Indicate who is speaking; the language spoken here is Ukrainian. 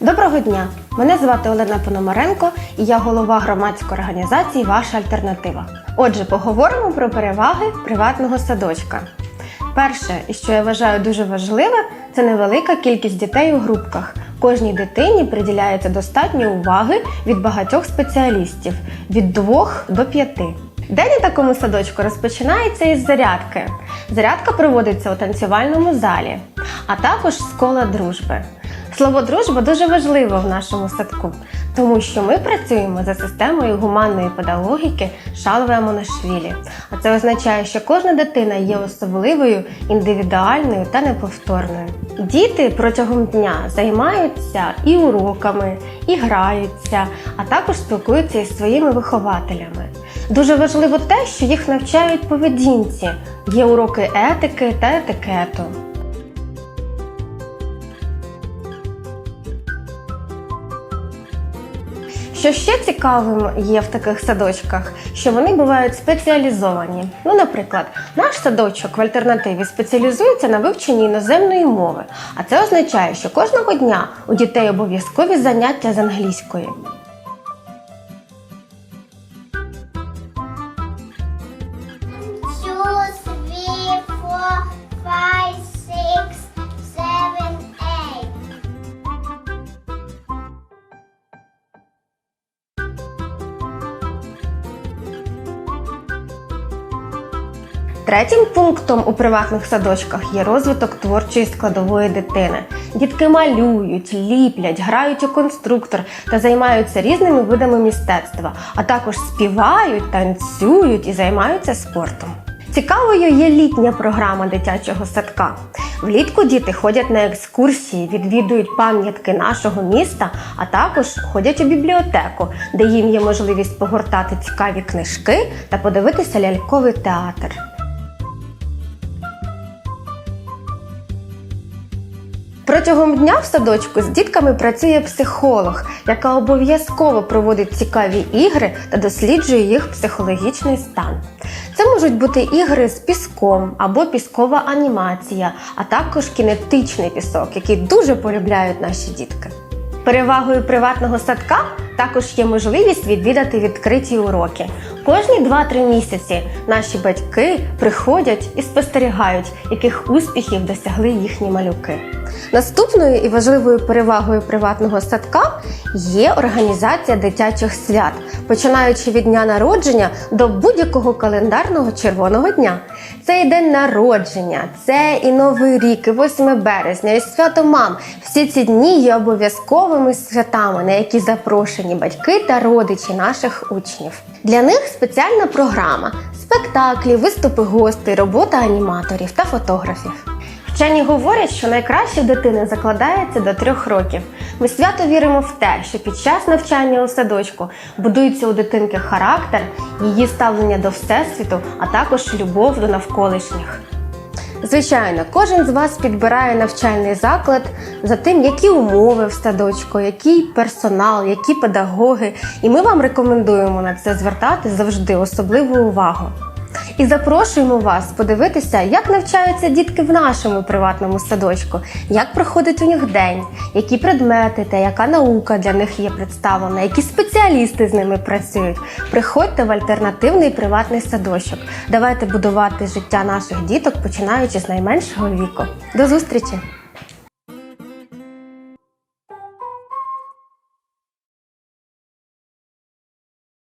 Speaker 1: Доброго дня! Мене звати Олена Пономаренко і я голова громадської організації Ваша альтернатива. Отже, поговоримо про переваги приватного садочка. Перше, і що я вважаю дуже важливе, це невелика кількість дітей у групках. Кожній дитині приділяється достатньо уваги від багатьох спеціалістів від 2 до 5. День у такому садочку розпочинається із зарядки. Зарядка проводиться у танцювальному залі, а також з кола дружби. Слово дружба дуже важливо в нашому садку, тому що ми працюємо за системою гуманної педагогіки Шалвея Монашвілі. А це означає, що кожна дитина є особливою, індивідуальною та неповторною. Діти протягом дня займаються і уроками, і граються, а також спілкуються із своїми вихователями. Дуже важливо те, що їх навчають поведінці. Є уроки етики та етикету. Що ще цікавим є в таких садочках, що вони бувають спеціалізовані. Ну, наприклад, наш садочок в альтернативі спеціалізується на вивченні іноземної мови, а це означає, що кожного дня у дітей обов'язкові заняття з англійської. Третім пунктом у приватних садочках є розвиток творчої складової дитини. Дітки малюють, ліплять, грають у конструктор та займаються різними видами мистецтва, а також співають, танцюють і займаються спортом. Цікавою є літня програма дитячого садка. Влітку діти ходять на екскурсії, відвідують пам'ятки нашого міста, а також ходять у бібліотеку, де їм є можливість погортати цікаві книжки та подивитися ляльковий театр. Протягом дня в садочку з дітками працює психолог, яка обов'язково проводить цікаві ігри та досліджує їх психологічний стан. Це можуть бути ігри з піском або піскова анімація, а також кінетичний пісок, який дуже полюбляють наші дітки. Перевагою приватного садка також є можливість відвідати відкриті уроки. Кожні 2-3 місяці наші батьки приходять і спостерігають, яких успіхів досягли їхні малюки. Наступною і важливою перевагою приватного садка є організація дитячих свят, починаючи від дня народження до будь-якого календарного червоного дня. Це і день народження, це і Новий рік, і 8 березня, і свято мам. Всі ці дні є обов'язковими святами, на які запрошені батьки та родичі наших учнів. Для них спеціальна програма, спектаклі, виступи гостей, робота аніматорів та фотографів. Вчені говорять, що найкраще в дитини закладається до трьох років. Ми свято віримо в те, що під час навчання у садочку будується у дитинки характер, її ставлення до всесвіту, а також любов до навколишніх. Звичайно, кожен з вас підбирає навчальний заклад за тим, які умови в садочку, який персонал, які педагоги, і ми вам рекомендуємо на це звертати завжди особливу увагу. І запрошуємо вас подивитися, як навчаються дітки в нашому приватному садочку, як проходить у них день, які предмети та яка наука для них є представлена, які спеціалісти з ними працюють. Приходьте в альтернативний приватний садочок. Давайте будувати життя наших діток, починаючи з найменшого віку. До зустрічі!